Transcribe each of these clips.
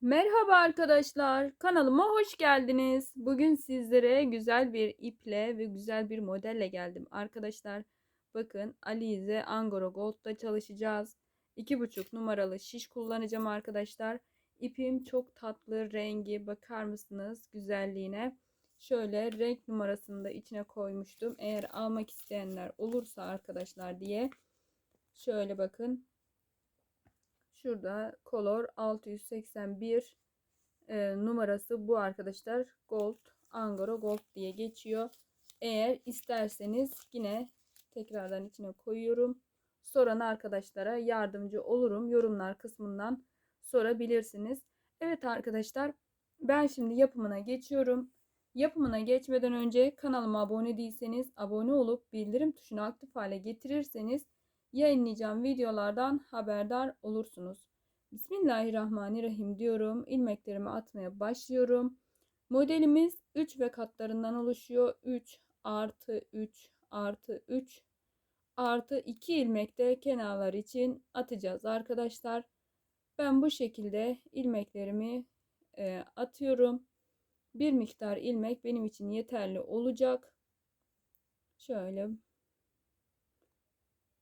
Merhaba arkadaşlar, kanalıma hoş geldiniz. Bugün sizlere güzel bir iple ve güzel bir modelle geldim. Arkadaşlar bakın Alize Angora Gold'da çalışacağız. 2,5 numaralı şiş kullanacağım arkadaşlar. İpim çok tatlı rengi bakar mısınız güzelliğine. Şöyle renk numarasını da içine koymuştum. Eğer almak isteyenler olursa arkadaşlar diye. Şöyle bakın Şurada color 681 e, numarası bu arkadaşlar. Gold, Angora Gold diye geçiyor. Eğer isterseniz yine tekrardan içine koyuyorum. Soran arkadaşlara yardımcı olurum. Yorumlar kısmından sorabilirsiniz. Evet arkadaşlar ben şimdi yapımına geçiyorum. Yapımına geçmeden önce kanalıma abone değilseniz abone olup bildirim tuşunu aktif hale getirirseniz yayınlayacağım videolardan haberdar olursunuz. Bismillahirrahmanirrahim diyorum. İlmeklerimi atmaya başlıyorum. Modelimiz 3 ve katlarından oluşuyor. 3 artı 3 artı 3 artı 2 ilmek de kenarlar için atacağız arkadaşlar. Ben bu şekilde ilmeklerimi e, atıyorum. Bir miktar ilmek benim için yeterli olacak. Şöyle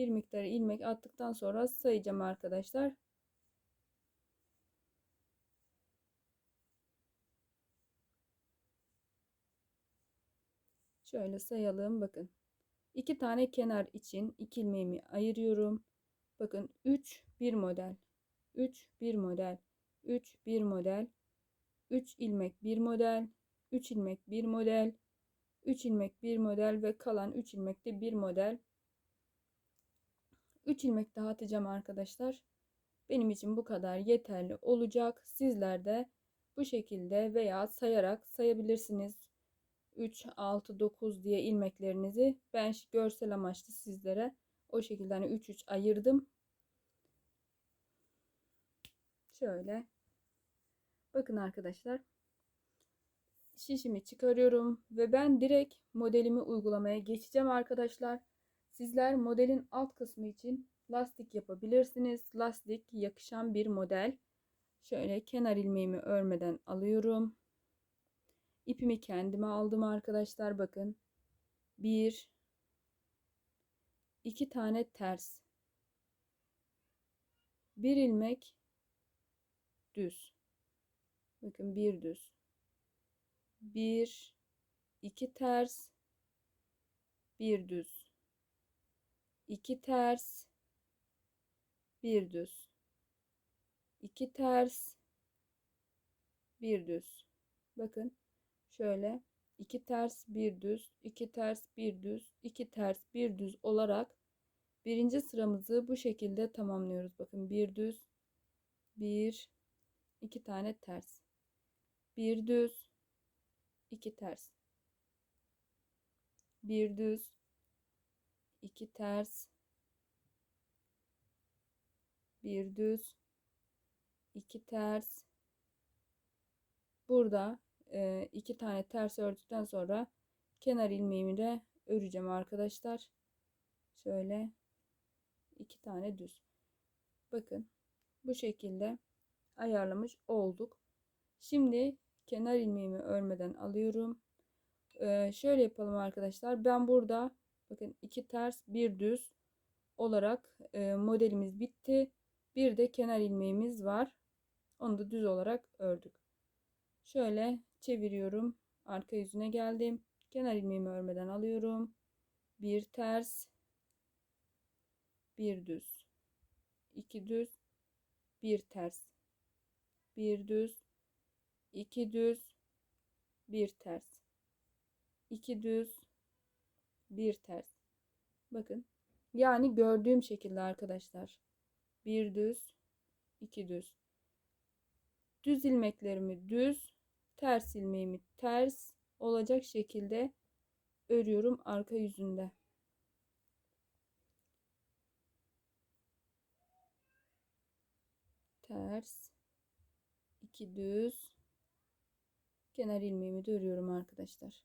bir miktar ilmek attıktan sonra sayacağım arkadaşlar. Şöyle sayalım bakın. İki tane kenar için iki ilmeğimi ayırıyorum. Bakın 3 bir model. 3 bir model. 3 bir model. 3 ilmek bir model. 3 ilmek bir model. 3 ilmek bir model ve kalan 3 ilmek de bir model 3 ilmek daha atacağım arkadaşlar. Benim için bu kadar yeterli olacak. Sizler de bu şekilde veya sayarak sayabilirsiniz. 3, 6, 9 diye ilmeklerinizi ben görsel amaçlı sizlere o şekilde hani 3 3 ayırdım. Şöyle. Bakın arkadaşlar. Şişimi çıkarıyorum ve ben direkt modelimi uygulamaya geçeceğim arkadaşlar. Sizler modelin alt kısmı için lastik yapabilirsiniz. Lastik yakışan bir model. Şöyle kenar ilmeğimi örmeden alıyorum. İpimi kendime aldım arkadaşlar bakın. Bir, iki tane ters. Bir ilmek düz. Bakın bir düz. Bir, iki ters, bir düz. 2 ters, bir düz. 2 ters, bir düz. Bakın şöyle 2 ters, bir düz, 2 ters, bir düz, 2 ters, bir düz olarak birinci sıramızı bu şekilde tamamlıyoruz. Bakın bir düz, bir, iki tane ters, bir düz, iki ters, bir düz, 2 ters bir düz 2 ters. Burada e, iki tane ters ördükten sonra kenar ilmeğimi de öreceğim arkadaşlar. Şöyle iki tane düz. Bakın bu şekilde ayarlamış olduk. Şimdi kenar ilmeğimi örmeden alıyorum. Ee, şöyle yapalım arkadaşlar. Ben burada Bakın iki ters bir düz olarak e, modelimiz bitti. Bir de kenar ilmeğimiz var. Onu da düz olarak ördük. Şöyle çeviriyorum. Arka yüzüne geldim. Kenar ilmeğimi örmeden alıyorum. Bir ters. Bir düz. iki düz. Bir ters. Bir düz. iki düz. Bir ters. iki düz bir ters. Bakın. Yani gördüğüm şekilde arkadaşlar. Bir düz, iki düz. Düz ilmeklerimi düz, ters ilmeğimi ters olacak şekilde örüyorum arka yüzünde. Ters, iki düz, kenar ilmeğimi de örüyorum arkadaşlar.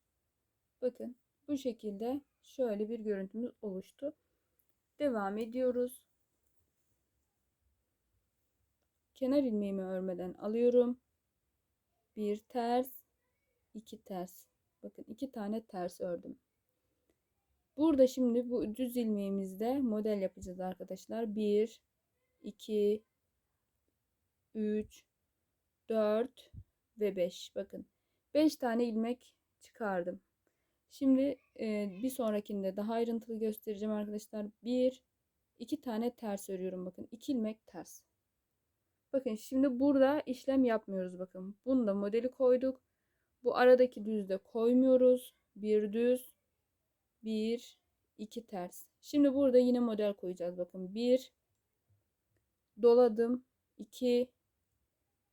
Bakın bu şekilde şöyle bir görüntümüz oluştu. Devam ediyoruz. kenar ilmeğimi örmeden alıyorum. Bir ters, iki ters. Bakın iki tane ters ördüm. Burada şimdi bu düz ilmeğimizde model yapacağız arkadaşlar. 1 2 3 4 ve 5. Bakın 5 tane ilmek çıkardım. Şimdi e, bir sonrakinde daha ayrıntılı göstereceğim arkadaşlar. 1 2 tane ters örüyorum bakın. 2 ilmek ters. Bakın şimdi burada işlem yapmıyoruz bakın. Bunu da modeli koyduk. Bu aradaki düzde koymuyoruz. Bir düz, bir, iki ters. Şimdi burada yine model koyacağız. Bakın bir doladım, iki,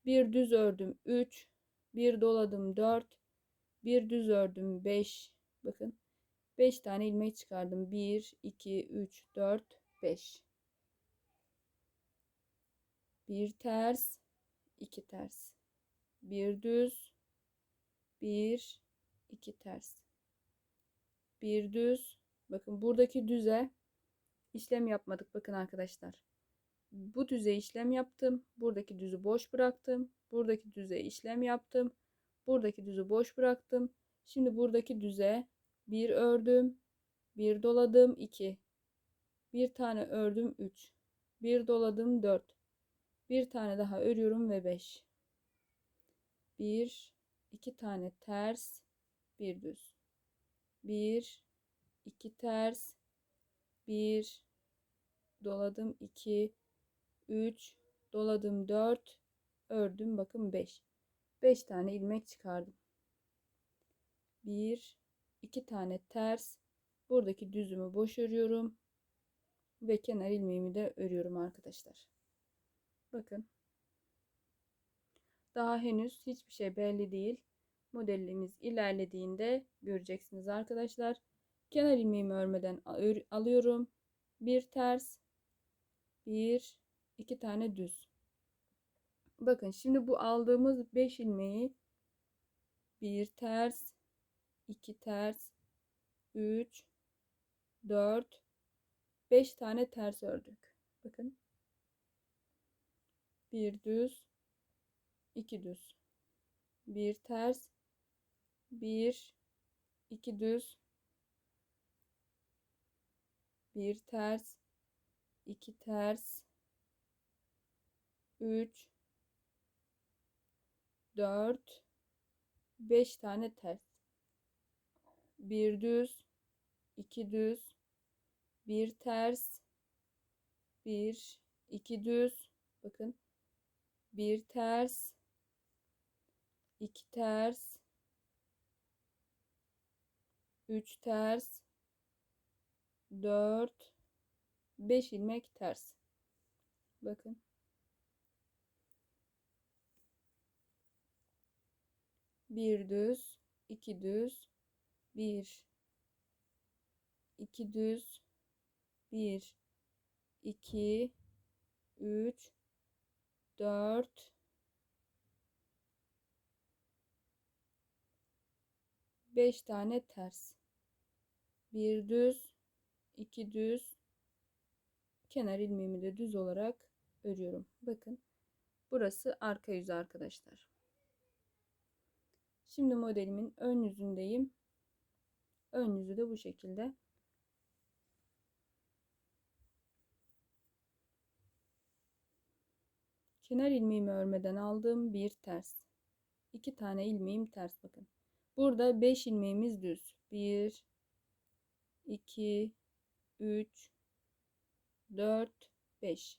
bir düz ördüm, üç, bir doladım, dört, bir düz ördüm, beş. Bakın beş tane ilmek çıkardım. Bir, iki, üç, dört, beş. Bir ters, iki ters. Bir düz, bir, iki ters. Bir düz. Bakın buradaki düze işlem yapmadık. Bakın arkadaşlar. Bu düze işlem yaptım. Buradaki düzü boş bıraktım. Buradaki düze işlem yaptım. Buradaki düzü boş bıraktım. Şimdi buradaki düze bir ördüm. Bir doladım. iki. Bir tane ördüm. Üç. Bir doladım. Dört. Bir tane daha örüyorum ve beş. Bir, iki tane ters, bir düz. Bir, iki ters, bir, doladım iki, üç, doladım dört, ördüm bakın beş. Beş tane ilmek çıkardım. Bir, iki tane ters, buradaki düzümü boş örüyorum ve kenar ilmeğimi de örüyorum arkadaşlar. Bakın. Daha henüz hiçbir şey belli değil. Modelimiz ilerlediğinde göreceksiniz arkadaşlar. Kenar ilmeğimi örmeden alıyorum. Bir ters, bir, iki tane düz. Bakın şimdi bu aldığımız 5 ilmeği bir ters, iki ters, 3, 4, 5 tane ters ördük. Bakın. Bir düz, iki düz, bir ters, bir, iki düz, bir ters, iki ters, üç, dört, beş tane ters, bir düz, iki düz, bir ters, bir, iki düz, bakın bir ters, iki ters, üç ters, dört, beş ilmek ters. Bakın. Bir düz, iki düz, bir, iki düz, bir, iki, üç, 4 5 tane ters. Bir düz, iki düz. Kenar ilmeğimi de düz olarak örüyorum. Bakın. Burası arka yüzü arkadaşlar. Şimdi modelimin ön yüzündeyim. Ön yüzü de bu şekilde. Kenar ilmeğimi örmeden aldığım bir ters. İki tane ilmeğim ters bakın. Burada 5 ilmeğimiz düz. 1 2 3 4 5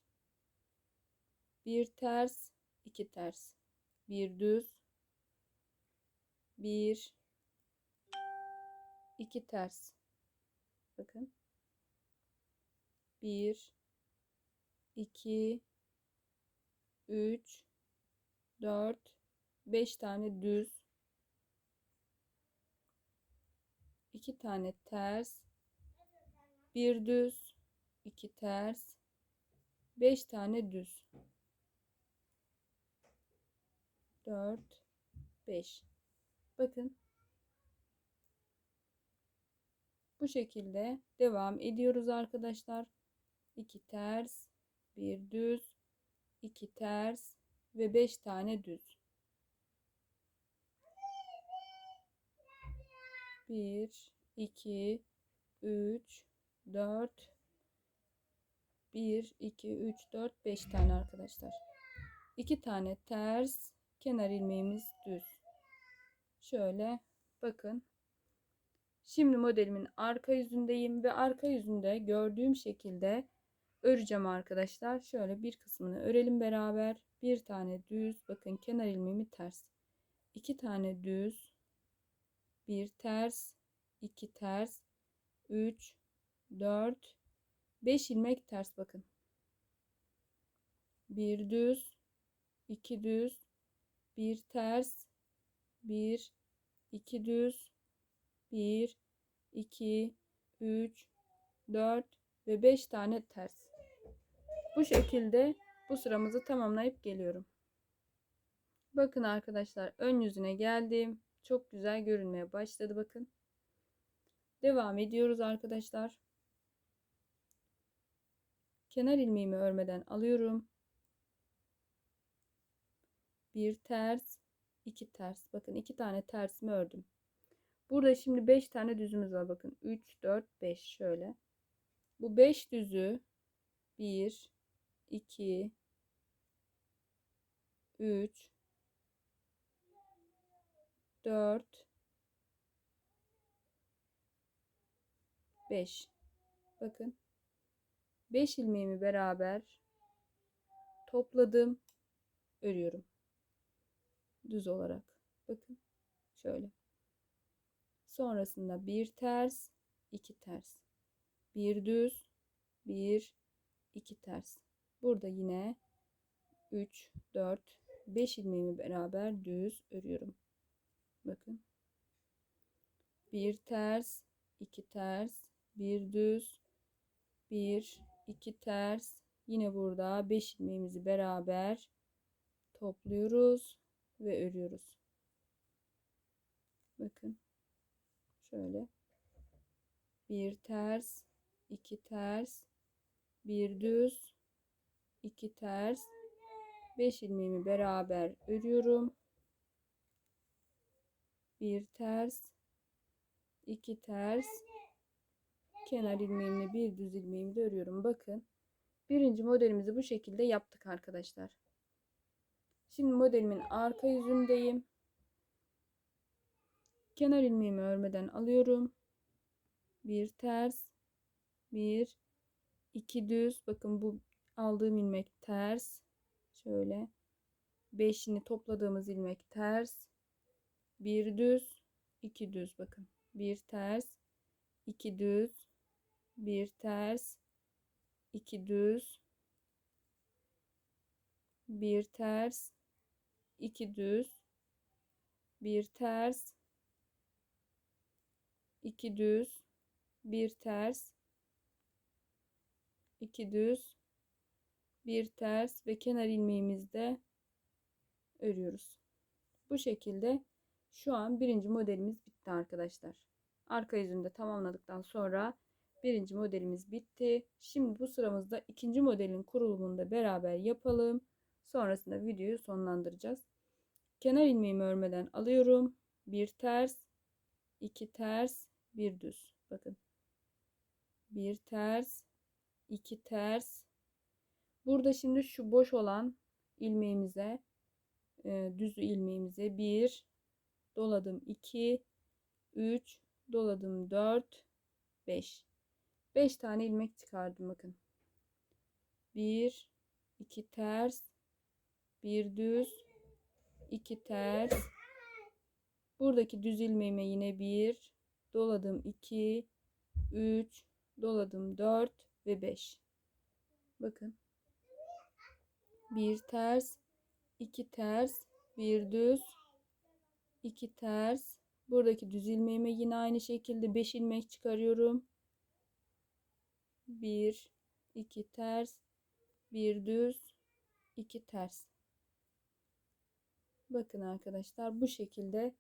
bir ters, iki ters, bir düz, bir, iki ters. Bakın. Bir, iki, 3 4 5 tane düz. 2 tane ters. Bir düz 2 ters. 5 tane düz. 4 5 bakın bu şekilde devam ediyoruz arkadaşlar 2 ters bir düz 2 ters ve 5 tane düz. 1 2 3 4 1 2 3 4 5 tane arkadaşlar. 2 tane ters, kenar ilmeğimiz düz. Şöyle bakın. Şimdi modelimin arka yüzündeyim ve arka yüzünde gördüğüm şekilde öreceğim arkadaşlar. Şöyle bir kısmını örelim beraber. Bir tane düz. Bakın kenar ilmeğimi ters. iki tane düz. Bir ters. iki ters. 3 4 5 ilmek ters bakın. Bir düz. iki düz. Bir ters. Bir iki düz. Bir iki üç dört ve 5 tane ters. Bu şekilde bu sıramızı tamamlayıp geliyorum. Bakın arkadaşlar ön yüzüne geldim. Çok güzel görünmeye başladı bakın. Devam ediyoruz arkadaşlar. Kenar ilmeğimi örmeden alıyorum. Bir ters, iki ters. Bakın iki tane tersimi ördüm. Burada şimdi 5 tane düzümüz var bakın. 3 4 5 şöyle. Bu 5 düzü 1 2 3 4 5 bakın. 5 ilmeğimi beraber topladım örüyorum düz olarak. Bakın. Şöyle sonrasında bir ters iki ters. Bir düz bir iki ters. Burada yine 3 4 5 ilmeğimi beraber düz örüyorum. Bakın. Bir ters iki ters bir düz bir iki ters. Yine burada 5 ilmeğimizi beraber topluyoruz ve örüyoruz. Bakın şöyle. Bir ters iki ters bir düz iki ters. 5 ilmeğimi beraber örüyorum. Bir ters iki ters. Kenar ilmeğimle bir düz ilmeğimi de örüyorum. Bakın birinci modelimizi bu şekilde yaptık arkadaşlar. Şimdi modelimin arka yüzündeyim kenar ilmeğimi örmeden alıyorum. Bir ters bir iki düz. Bakın bu aldığım ilmek ters. Şöyle beşini topladığımız ilmek ters. Bir düz iki düz. Bakın bir ters iki düz bir ters iki düz bir ters iki düz bir ters iki düz bir ters iki düz bir ters ve kenar ilmeğimizde örüyoruz. Bu şekilde şu an birinci modelimiz bitti arkadaşlar. Arka yüzünde tamamladıktan sonra birinci modelimiz bitti. Şimdi bu sıramızda ikinci modelin kurulumunu da beraber yapalım. Sonrasında videoyu sonlandıracağız. Kenar ilmeğimi örmeden alıyorum. Bir ters, iki ters, bir düz. Bakın. Bir ters, iki ters. Burada şimdi şu boş olan ilmeğimize, e, düz ilmeğimize bir doladım 2, 3, doladım 4, 5. 5 tane ilmek çıkardım bakın. 1, 2 ters, 1 düz, 2 ters. Buradaki düz ilmeğime yine 1, doladım 2, 3, doladım 4 ve 5. Bakın. 1 ters, 2 ters, 1 düz, 2 ters. Buradaki düz ilmeğime yine aynı şekilde 5 ilmek çıkarıyorum. 1 2 ters, 1 düz, 2 ters. Bakın arkadaşlar bu şekilde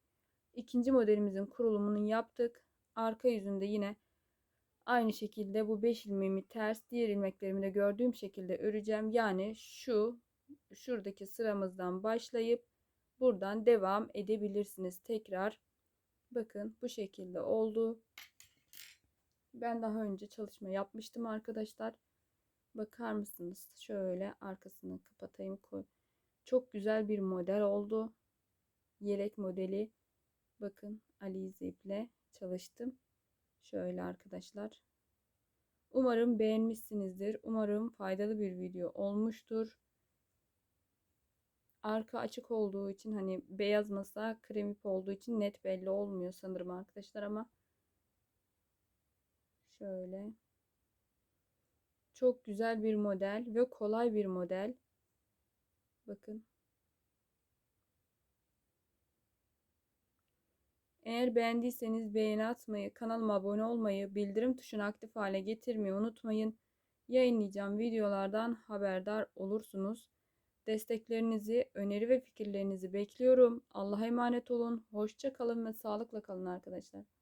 ikinci modelimizin kurulumunu yaptık. Arka yüzünde yine aynı şekilde bu 5 ilmeğimi ters, diğer ilmeklerimi de gördüğüm şekilde öreceğim. Yani şu şuradaki sıramızdan başlayıp buradan devam edebilirsiniz. Tekrar bakın bu şekilde oldu. Ben daha önce çalışma yapmıştım arkadaşlar. Bakar mısınız? Şöyle arkasını kapatayım. Çok güzel bir model oldu. Yelek modeli. Bakın Alize iple çalıştım. Şöyle arkadaşlar. Umarım beğenmişsinizdir. Umarım faydalı bir video olmuştur. Arka açık olduğu için hani beyaz masa krem ip olduğu için net belli olmuyor sanırım arkadaşlar ama şöyle çok güzel bir model ve kolay bir model. Bakın. Eğer beğendiyseniz beğeni atmayı, kanalıma abone olmayı, bildirim tuşunu aktif hale getirmeyi unutmayın. Yayınlayacağım videolardan haberdar olursunuz. Desteklerinizi, öneri ve fikirlerinizi bekliyorum. Allah'a emanet olun. Hoşça kalın ve sağlıkla kalın arkadaşlar.